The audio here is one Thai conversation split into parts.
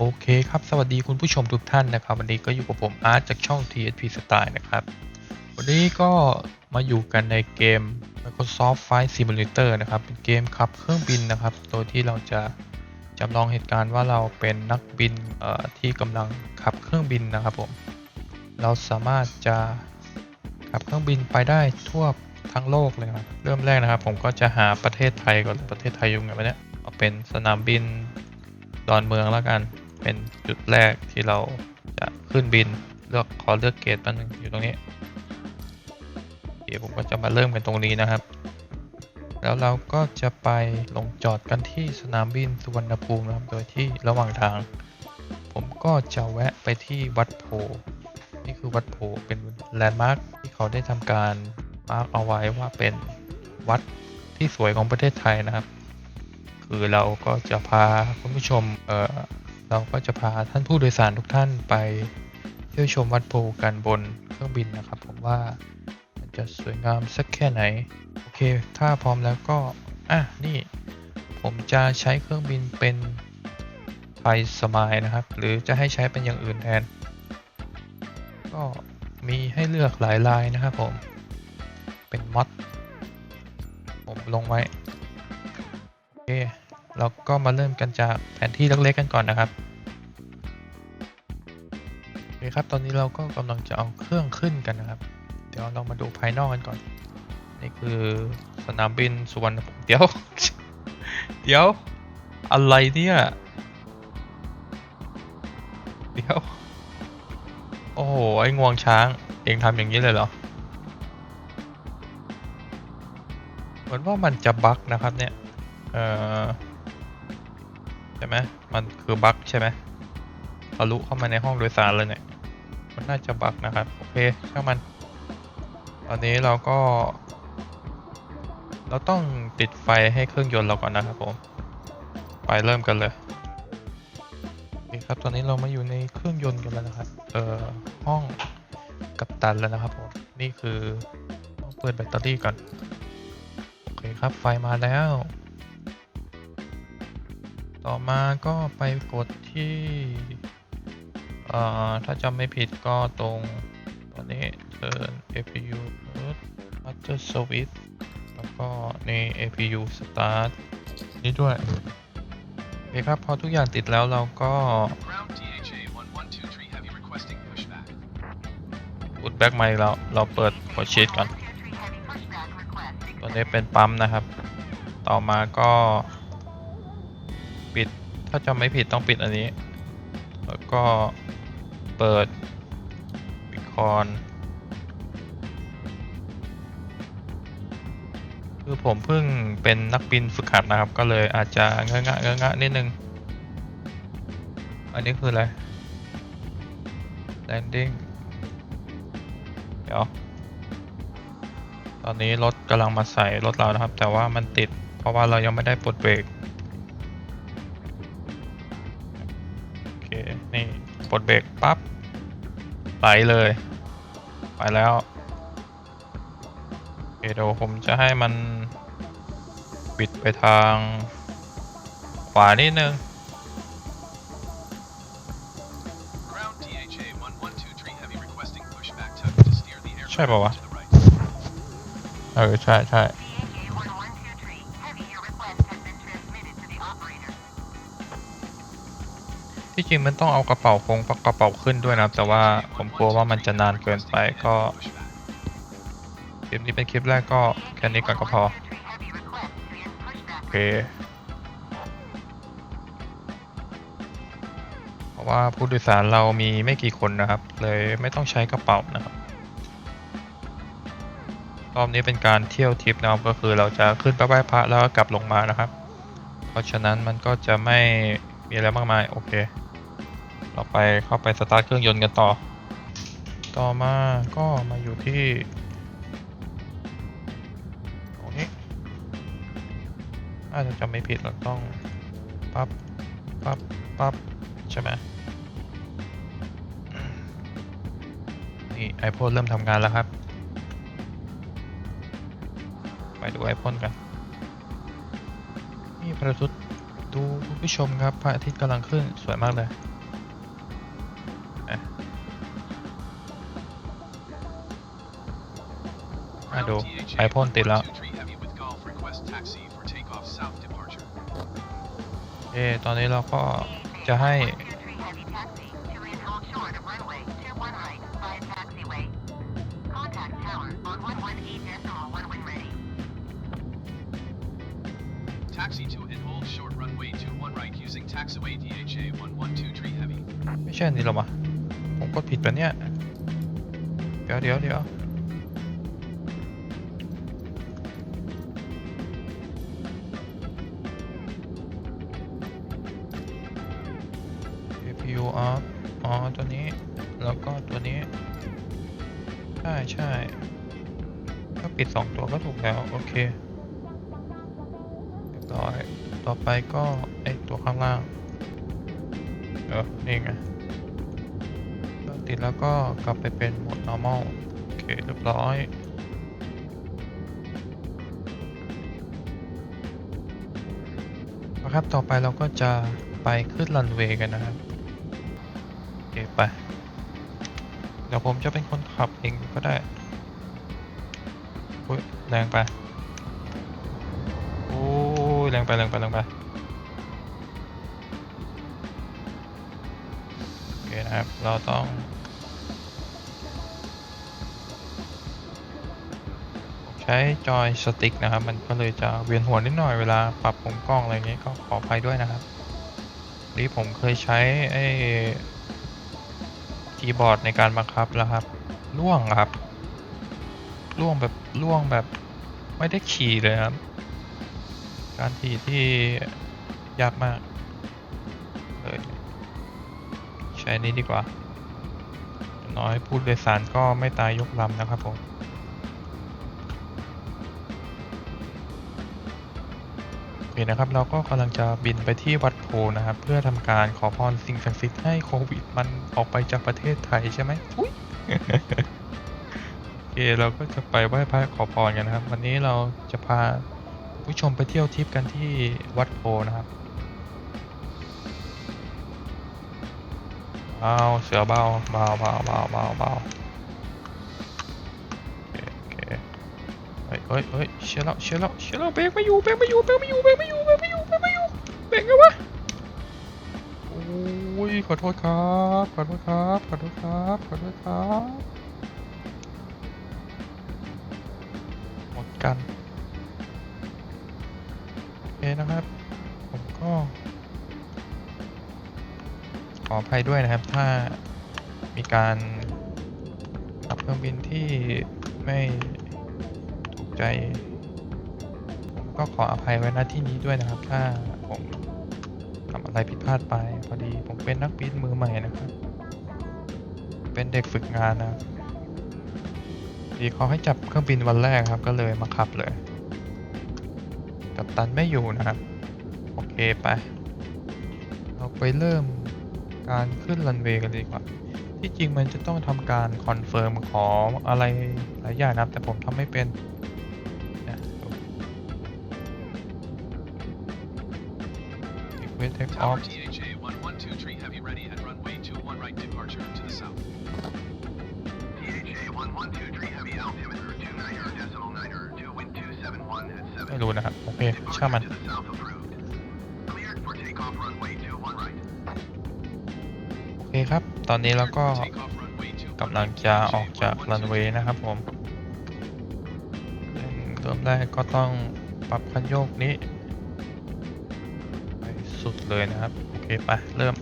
โอเคครับ สวัสดีคุณผู้ชมทุกท่านนะครับ วันนี้ก็อยู่กับผมอาร์ตจากช่อง TSP Style นะครับ วันนี้ก็มาอยู่กันในเกม Microsoft Flight Simulator นะครับ เป็นเกมขับเครื่องบินนะครับ โดยที่เราจะจำลองเหตุการณ์ว่าเราเป็นนักบินที่กำลังขับเครื่องบินนะครับผม เราสามารถจะขับเครื่องบินไปได้ทั่วทั้งโลกเลยครับ เริ่มแรกนะครับ ผมก็จะหาประเทศไทยก่อน ประเทศไทยอยู่ไหนวะเนี่ยเอาเป็นสนามบินดอนเมืองแล้วกัน เป็นจุดแรกที่เราจะขึ้นบินเลือกขอเลือกเกตแป๊บนึงอยู่ตรงนี้ เดี๋ยวผมก็จะมาเริ่มกันตรงนี้นะครับ แล้วเราก็จะไปลงจอดกันที่สนามบินสุวรรณภูมินะครับ โดยที่ระหว่างทาง ผมก็จะแวะไปที่วัดโพ นี่คือวัดโพน์เป็นแลนด์มาร์คที่เขาได้ทำการมาร์คเอาไว้ว่าเป็นวัดที่สวยของประเทศไทยนะครับ คือเราก็จะพาคุณผู้ชมเออ เราก็จะพาท่านผู้โดยสารทุกท่านไปเที่ยวชมวัดโพธิ์กันบนเครื่องบินนะครับผมว่ามันจะสวยงามสักแค่ไหน โอเค ถ้าพร้อมแล้วก็ อะ นี่ ผมจะใช้เครื่องบินเป็นไฟสมายนะครับ หรือจะให้ใช้เป็นอย่างอื่นแทน ก็มีให้เลือกหลายลายนะครับผม เป็นมอดผมลงไว้ โอเค เราก็มาเริ่มกันจากแผนที่เล็กๆกันก่อนนะครับโอเคครับ ตอนนี้เราก็กำลังจะเอาเครื่องขึ้นกันนะครับ เดี๋ยวเรามาดูภายนอกกันก่อน นี่คือสนามบินสุวรรณภูมิเดี๋ยว เดี๋ยว อะไรเนี่ย เดี๋ยว โอ้โห ไอ้งวงช้าง เองทำอย่างนี้เลยเหรอเหมือนว่ามันจะบั๊กนะครับเนี่ย เอ่อ ใช่ไหมมันคือบั๊กใช่ไหมทะลุเข้ามาในห้องโดยสารเลยเนี่ย มันน่าจะบั๊กนะครับ โอเคช่างมัน ตอนนี้เราก็ เราต้องติดไฟให้เครื่องยนต์เราก่อนนะครับผม ไปเริ่มกันเลยโอเคครับ ตอนนี้เรามาอยู่ในเครื่องยนต์กันแล้วนะครับ เอ่อ ห้องกัปตันแล้วนะครับผม นี่คือต้องเปิดแบตเตอรี่ก่อน โอเคครับ ไฟมาแล้ว ต่อมาก็ไปกดที่เอ่อถ้าจำไม่ผิดก็ตรงตอนนี้ turn APU mode master switch แล้วก็นี่ APU start นี่ด้วยโอเคครับ พอทุกอย่างติดแล้วเราก็ Ground DHA 1123 Heavy requesting pushback. อุดแบ็กไมค์เราเราเปิดหัวชีตก่อนตัวนี้เป็นปั๊มนะครับ ต่อมาก็ ปิด ถ้าจำไม่ผิดต้องปิดอันนี้ แล้วก็เปิดบิคอนคือผมเพิ่งเป็นนักบินฝึกหัดนะครับ ก็เลยอาจจะเงอะงะเงอะงะนิดนึง อันนี้คืออะไร landing เดี๋ยว ตอนนี้รถกำลังมาใส่รถเรานะครับ แต่ว่ามันติด เพราะว่าเรายังไม่ได้ปลดเบรก ปลดเบรกปั๊บไหลเลย ไปแล้วเดี๋ยวผมจะให้มันบิดไปทางขวานิดนึงใช่ป่าวะ เออ ใช่ใช่ ที่จริงมันต้องเอากระเป๋าคงกระเป๋าขึ้นด้วยนะครับ แต่ว่าผมกลัวว่ามันจะนานเกินไปก็คลิปนี้เป็นคลิปแรกก็แค่นี้ก่อนก็พอโอเคเพราะว่าผู้โดยสารเรามีไม่กี่คนนะครับ เลยไม่ต้องใช้กระเป๋านะครับรอบนี้เป็นการเที่ยวทริปนะครับก็คือเราจะขึ้นไปไหว้พระแล้วก็กลับลงมานะครับ เพราะฉะนั้นมันก็จะไม่มีอะไรมากมาย โอเค เราไปเข้าไปสตาร์ทเครื่องยนต์กันต่อ ต่อมาก็มาอยู่ที่ตรงนี้อาจจะจำไม่ผิดเราต้องปั๊บปั๊บปั๊บใช่ไหมนี่ไอพ่นเริ่มทำงานแล้วครับ ไปดูไอพ่นกัน นี่พระอาทิตย์ดูคุณผู้ชมครับพระอาทิตย์กำลังขึ้นสวยมากเลย โอะดู Ground THA ไอพ่นติดแล้ว123 Heavy with Golf request taxi for takeoff south departure. เอตอนนี้เราก็จะให้ Tree Heavy Taxi to land hold short of runway 21 right via taxiway. Contact tower on 118 decimal when when ready. Taxi to and hold short runway 21 right using taxiway DHA 112 Heavy. ไม่ใช่อันนี้หรอวะผมกดผิดปะเนี่ย เดี๋ยวเดี๋ยวเดี๋ยว U off อ๋อ ตัวนี้ แล้วก็ตัวนี้ ใช่ใช่ถ้าปิดสองตัวก็ถูกแล้ว โอเคเรียบร้อย ต่อไปก็ไอตัวข้างล่าง เออ นี่ไงติดแล้วก็กลับไปเป็นโหมด normal โอเค เรียบร้อยนะครับ ต่อไปเราก็จะไปขึ้นรันเวย์กันนะครับ ดี๋ยวผมจะเป็นคนขับเองก็ได้อุ้ยแรงไปโอ้ยแรงไปแรงไปแรงไปโอเคนะครับเราต้องใช้จอยสติ๊กนะครับ มันก็เลยจะเวียนหัวนิดหน่อยเวลาปรับมุมกล้องอะไรเงี้ยก็ขออภัยด้วยนะครับนี่ผมเคยใช้ไอ้ คีย์บอร์ดในการบังคับแล้วครับล่วงครับล่วงแบบล่วงแบบไม่ได้ขี่เลยครับ การขี่ที่ยากมากเลยใช้นี้ดีกว่าน้อยผู้โดยสารก็ไม่ตายยกลำนะครับผม เคนะครับเราก็กำลังจะบินไปที่วัดโพนะครับ เพื่อทำการขอพรสิ่งศักดิ์สิทธิ์ให้โควิด มันออกไปจากประเทศไทยใช่ไหมอุ๊ยโอเคเราก็จะไปไหว้พระขอพรกันนะครับ วันนี้เราจะพาผู้ชมไปเที่ยวทริปกันที่วัดโพนะครับเบาเสือเบาเบาเบาเบาเบาเบา เฮ้ยเฮ้ยเฮ้ยเชื่อแล้วเชื่อแล้วเชื่อแล้วเบรกไม่อยู่เบรกไม่อยู่เบรกไม่อยู่เบรกไม่อยู่เบรกไม่อยู่เบรกไม่อยู่เบรกไงวะโอ้ยขอโทษครับขอโทษครับขอโทษครับขอโทษครับหมดกันโอเคนะครับ ผมก็ขออภัยด้วยนะครับ ถ้ามีการขับเครื่องบินที่ไม่ ใจ ก็ขออภัยไว้ณที่นี้ด้วยนะครับ ถ้าผมทำอะไรผิดพลาดไป พอดีผมเป็นนักบินมือใหม่นะครับ เป็นเด็กฝึกงานนะดีเขาให้จับเครื่องบินวันแรกครับ ก็เลยมาขับเลย กัปตันไม่อยู่นะครับ โอเคไป เราไปเริ่มการขึ้นรันเวย์กันดีกว่า ที่จริงมันจะต้องทำการคอนเฟิร์มของอะไรหลายอย่างนะครับ แต่ผมทำไม่เป็น take Tower off THA 112 Heavy ready at runway 21 right departure to the south. THA 112 Heavy altimeter 29 decimal 9 2 wind 271 at 7. ไม่รู้นะครับ โอเค ช่างมัน to the south approved. Cleared for takeoff runway 21 right. โอเคครับ ตอนนี้เราก็ Takeoff runway 21กำลังจะออกจากรันเวย์นะครับผมเริ่มแรกก็ต้องปรับคันโยกนี้ไป สุดเลยนะครับ โอเคไปเริ่ม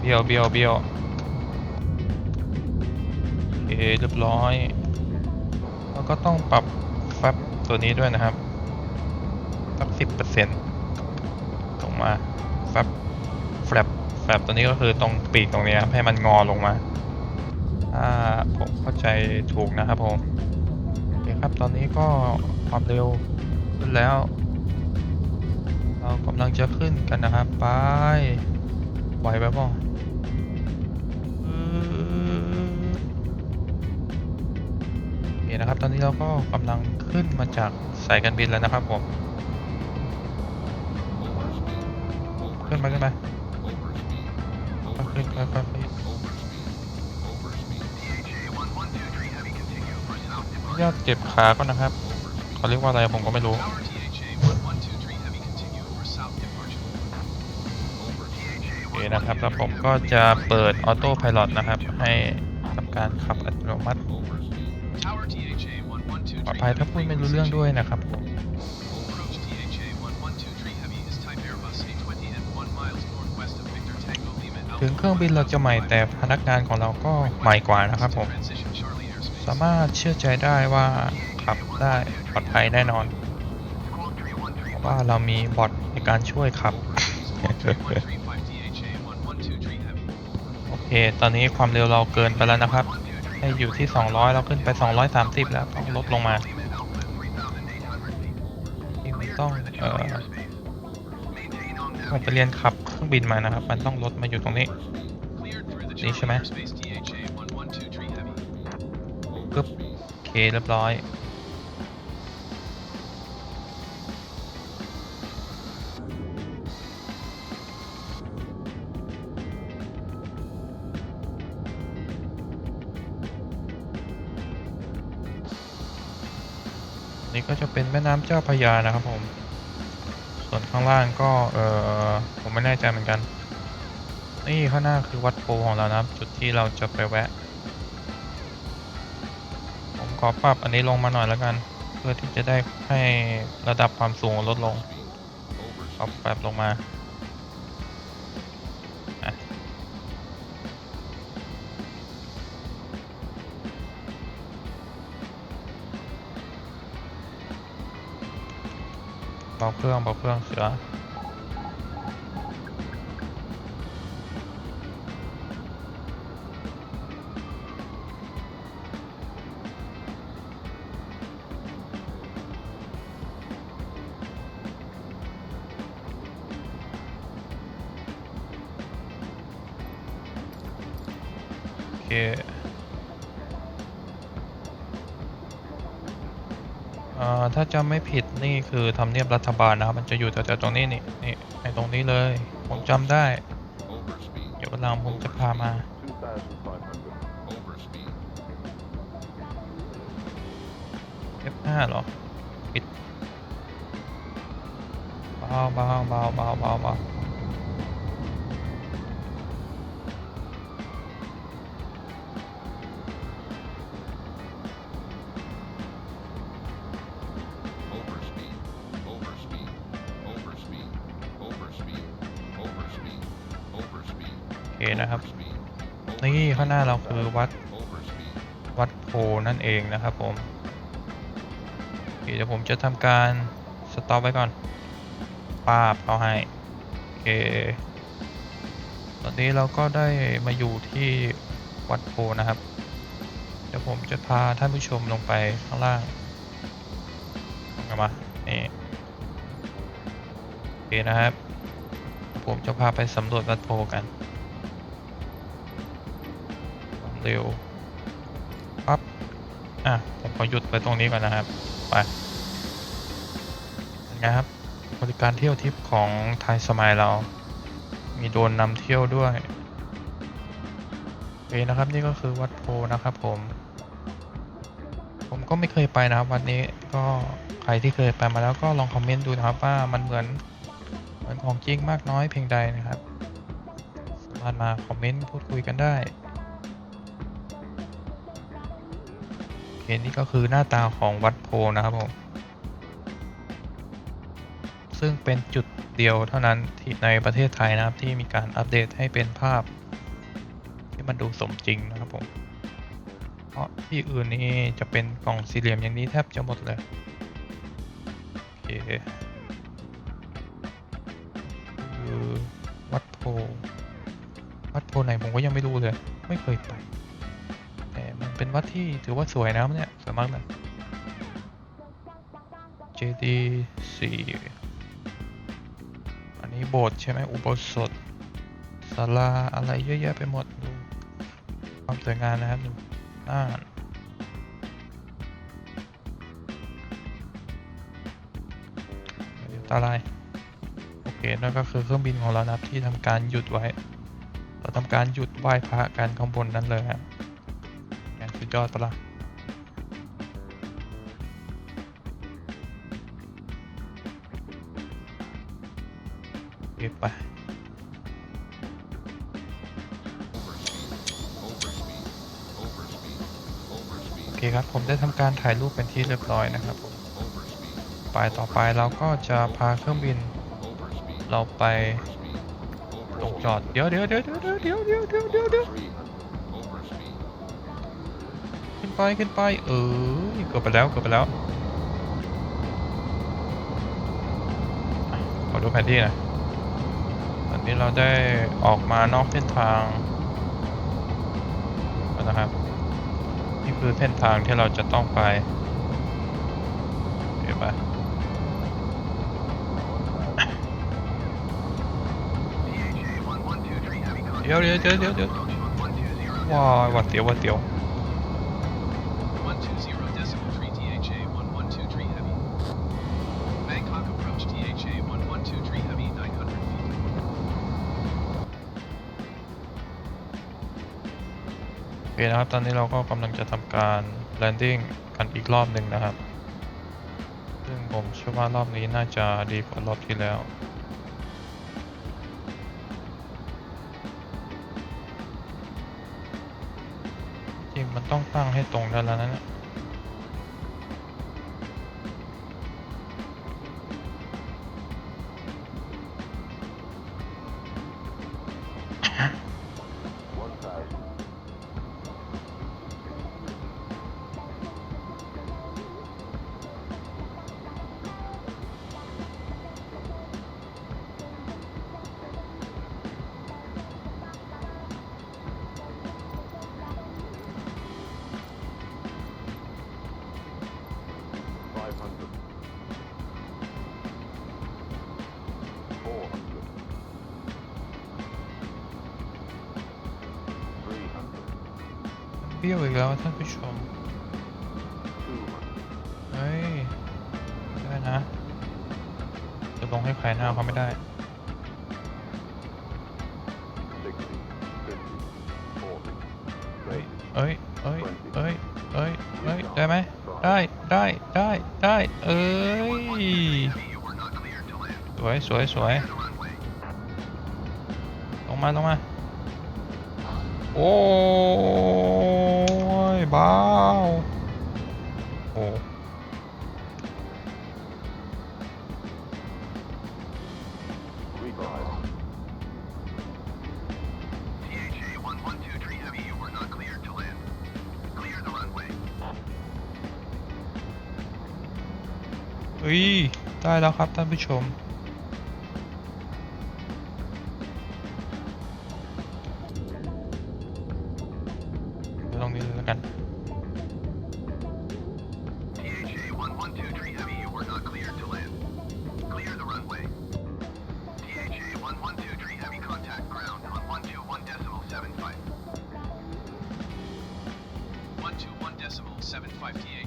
เบี้ยวเบี้ยวเบี้ยวโอเคเรียบร้อย แล้วก็ต้องปรับแฟบตัวนี้ด้วยนะครับสักสิบเปอร์เซ็นต์ลงมาแฟบแฟบ แฟบตัวนี้ก็คือตรงปีกตรงนี้ครับให้มันงอลงมาถ้าผมเข้าใจถูกนะครับผมโอเคครับตอนนี้ก็ความเร็วขึ้นแล้ว เรากำลังจะขึ้นกันนะครับไปไหวไหมบ่อคนะครับตอนนี้เราก็กำลังขึ้นมาจากสายการบินแล้วนะครับผม ขึ้นไปขึ้นไป south ขออนุ departure. ญาตเจ็บขาก่อนะครับเขาเรียกว่าอะไรผมก็ไม่รู้โอเคนะครับแล้วผมก็จะเปิดออโต้พ l o t นะครับ ให้ทำการขับอัตโนมัติปลอดภัยถ้าพูดไม่รู้เรื่องด้วยนะครับถึงเครื่องบินเราจะใหม่แต่พนักงานของเราก็ใหม่กว่านะครับผมามารถเชื่อใจได้ว่าขับได้ปลอดภัยแน่นอน เพราะว่าเรามีบอทในการช่วยขับ โอเค ตอนนี้ความเร็วเราเกินไปแล้วนะครับ ให้อยู่ที่ 200 เราขึ้นไป 230 แล้วต้องลดลงมาต้องเอ่อ Maintain on ผมไปเรียนขับเครื่องบินมานะครับ มันต้องลดมาอยู่ตรงนี้ นี่ใช่ไหม เคเรียบร้อย นี่ก็จะเป็นแม่น้ำเจ้าพยานะครับผม ส่วนข้างล่างก็ เออผมไม่แน่ใจเหมือนกัน นี่ข้างหน้าคือวัดโพของเรานะครับ จุดที่เราจะไปแวะ ขอปรับอันนี้ลงมาหน่อยแล้วกัน เพื่อที่จะได้ให้ระดับความสูงลดลงปรับแบบลงมาอะเบาเครื่องเบาเครื่องเสือ ถ้าจำไม่ผิดนี่คือทำเนียบรัฐบาลนะครับ มันจะอยู่แถวๆตรงนี้นี่นี่ในตรงนี้เลย ผมจำได้ เดี๋ยววันหลังผมจะพามา F5 เหรอ ปิดเบาเบาเบาเบาเบาเบา หน้าเราคือวัดวัดโพนั่นเองนะครับผมเดี๋ยวผมจะทำการสต็อปไว้ก่อนป้าบเขาให้โอเคตอนนี้เราก็ได้มาอยู่ที่วัดโพนะครับ เดี๋ยวผมจะพาท่านผู้ชมลงไปข้างล่างลงกันมานี่โอเคนะครับ ผมจะพาไปสำรวจวัดโพกัน เร็วปั๊บอะผมขอหยุดไปตรงนี้ก่อนนะครับ ไปเป็นไงครับ บริการเที่ยวทิปของไทยสมัยเรา มีโดนนำเที่ยวด้วยโอเคนะครับนี่ก็คือวัดโพนะครับผม ผมก็ไม่เคยไปนะครับวันนี้ก็ใครที่เคยไปมาแล้วก็ลองคอมเมนต์ดูนะครับว่ามันเหมือนเหมือนของจริงมากน้อยเพียงใดนะครับ สามารถมาคอมเมนต์พูดคุยกันได้ นี่ก็คือหน้าตาของวัดโพนะครับผม ซึ่งเป็นจุดเดียวเท่านั้นที่ในประเทศไทยนะครับที่มีการอัปเดตให้เป็นภาพ ที่มันดูสมจริงนะครับผม เพราะที่อื่นนี่จะเป็นกล่องสี่เหลี่ยมอย่างนี้แทบจะหมดเลยโอเคคือวัดโพวัดโพไหนผมก็ยังไม่รู้เลย ไม่เคยไป เป็นวัดที่ถือว่าสวยนะเนี่ยสวยมากเลยเจดีสี่อันนี้โบสถ์ใช่ไหมอุโบสถศาลาอะไรเยอะแยะไปหมดดูความสวยงามนะครับดูน่านเดี๋ยวตาลายโอเคนั่นก็คือเครื่องบินของเรานะครับที่ทำการหยุดไว้ เราทำการหยุดไหว้พระกันข้างบนนั้นเลยฮะงาน สุดยอดปะล่ะเก็บไปโอเคครับผมได้ทำการถ่ายรูปเป็นที่เรียบร้อยนะครับผมไปต่อไปเราก็จะพาเครื่องบิน เราไปลงจอดเดี๋ยวเดี๋ยวเดี๋ยวเดี๋ยวเดี๋ยวเดี๋ยวเดี๋ยวเดี๋ยว ไปขึ้นไป เออเกือบไปแล้วเกือบไปแล้วขอดูแผนที่หน่อยตอนนี้เราได้ออกมานอกเส้นทางนะครับ นี่คือเส้นทางที่เราจะต้องไปเดี๋ยวไปเดี๋ยวเดี๋ยวเดี๋ยวเดี๋ยวว้ายหวัดเสียววัดเสียว นะครับ ตอนนี้เราก็กำลังจะทำการแลนดิ้งกันอีกรอบหนึ่งนะครับ ซึ่งผมเชื่อว่ารอบนี้น่าจะดีกว่ารอบที่แล้วจริงมันต้องตั้งให้ตรงได้แล้วนะเนี่ย บี้ยวอีกแล้วท่านผู้ชม เฮ้ยได้นะ จะลงให้ใครหน้าเขาไม่ได้ เอ้ย เอ้ย เอ้ย เอ้ย เอ้ย ได้ไหม ได้ ได้ ได้ ได้ เอ้ย สวย สวย สวย ลงมา ลงมา โอ้ บ้าโอ้เฮ้ย ได้แล้วครับท่านผู้ชม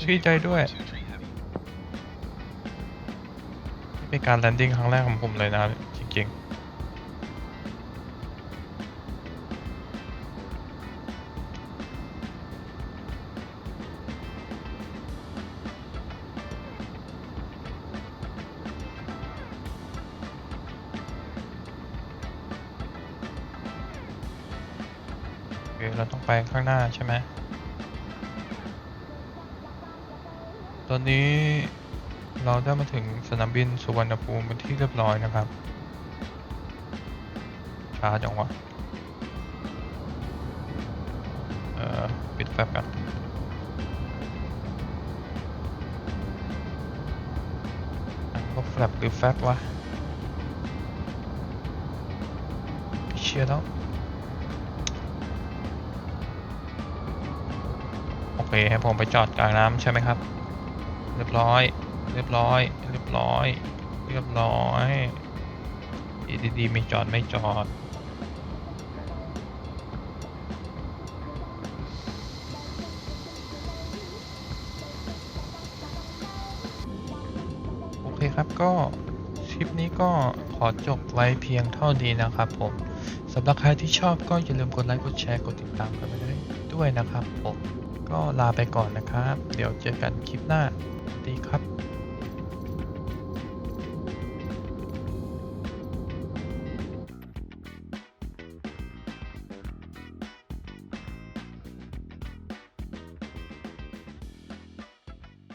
75 DHA ดีใจด้วยเป็นการแลนดิ้งครั้งแรกของผมเลยนะครับจริงๆเราต้องไปข้างหน้าใช่ไหม ตอนนี้เราได้มาถึงสนามบินสุวรรณภูมิเป็นที่เรียบร้อยนะครับ ช้าจังวะเอ่อ ปิดแฟบกันอันก็แฟบหรือแฟบวะ เชียร์แล้ว โอเคให้ผมไปจอดกลางน้ำใช่ไหมครับ รียบร้อย เรียบร้อย เรียบร้อย เรียบร้อยดีๆไม่จอดไม่จอดโอเคครับก็คลิปนี้ก็ขอจบไว้เพียงเท่านี้นะครับผมสำหรับใครที่ชอบก็อย่าลืมกดไลค์กดแชร์กดติดตามกันไปด้วยนะครับผม ก็ลาไปก่อนนะครับ เดี๋ยวเจอกันคลิปหน้า ดีครับ